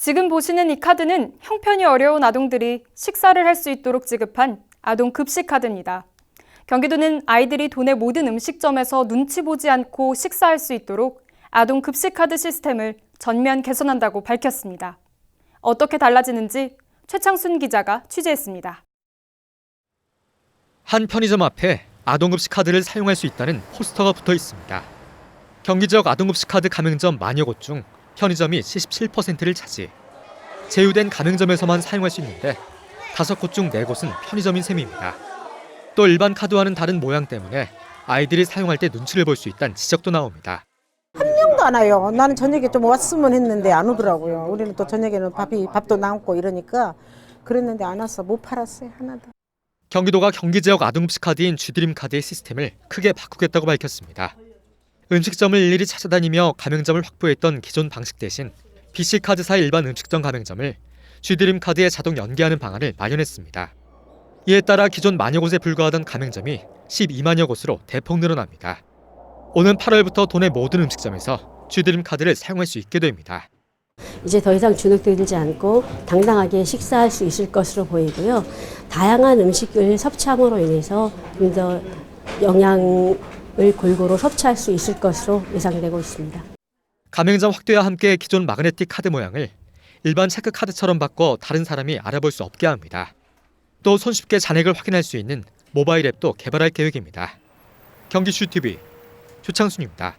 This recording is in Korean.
지금 보시는 이 카드는 형편이 어려운 아동들이 식사를 할 수 있도록 지급한 아동 급식 카드입니다. 경기도는 아이들이 도내 모든 음식점에서 눈치 보지 않고 식사할 수 있도록 아동 급식 카드 시스템을 전면 개선한다고 밝혔습니다. 어떻게 달라지는지 최창순 기자가 취재했습니다. 한 편의점 앞에 아동급식 카드를 사용할 수 있다는 포스터가 붙어 있습니다. 경기 지역 아동급식 카드 가맹점 만여 곳 중 편의점이 77%를 차지. 제휴된 가맹점에서만 사용할 수 있는데 다섯 곳 중 네 곳은 편의점인 셈입니다. 또 일반 카드와는 다른 모양 때문에 아이들이 사용할 때 눈치를 볼 수 있다는 지적도 나옵니다. 명도 안 와요. 나는 저녁에 좀 왔으면 했는데 안 오더라고요. 우리는 또 저녁에는 밥이 밥도 남고 이러니까 그랬는데 안 왔어. 못 팔았어요 하나도. 경기도가 경기 지역 아동급식 카드인 쥐드림 카드의 시스템을 크게 바꾸겠다고 밝혔습니다. 음식점을 일일이 찾아다니며 가맹점을 확보했던 기존 방식 대신 BC 카드사 일반 음식점 가맹점을 쥐드림 카드에 자동 연계하는 방안을 마련했습니다. 이에 따라 기존 만여 곳에 불과하던 가맹점이 12만여 곳으로 대폭 늘어납니다. 오는 8월부터 도내 모든 음식점에서 쥐드림 카드를 사용할 수 있게 됩니다. 이제 더 이상 주눅들지 않고 당당하게 식사할 수 있을 것으로 보이고요. 다양한 음식을 섭취함으로 인해서 좀 더 영양 을 골고루 섭취할 수 있을 것으로 예상되고 있습니다. 가맹점 확대와 함께 기존 마그네틱 카드 모양을 일반 체크 카드처럼 바꿔 다른 사람이 알아볼 수 없게 합니다. 또 손쉽게 잔액을 확인할 수 있는 모바일 앱도 개발할 계획입니다. 경기슈 TV 조창순입니다.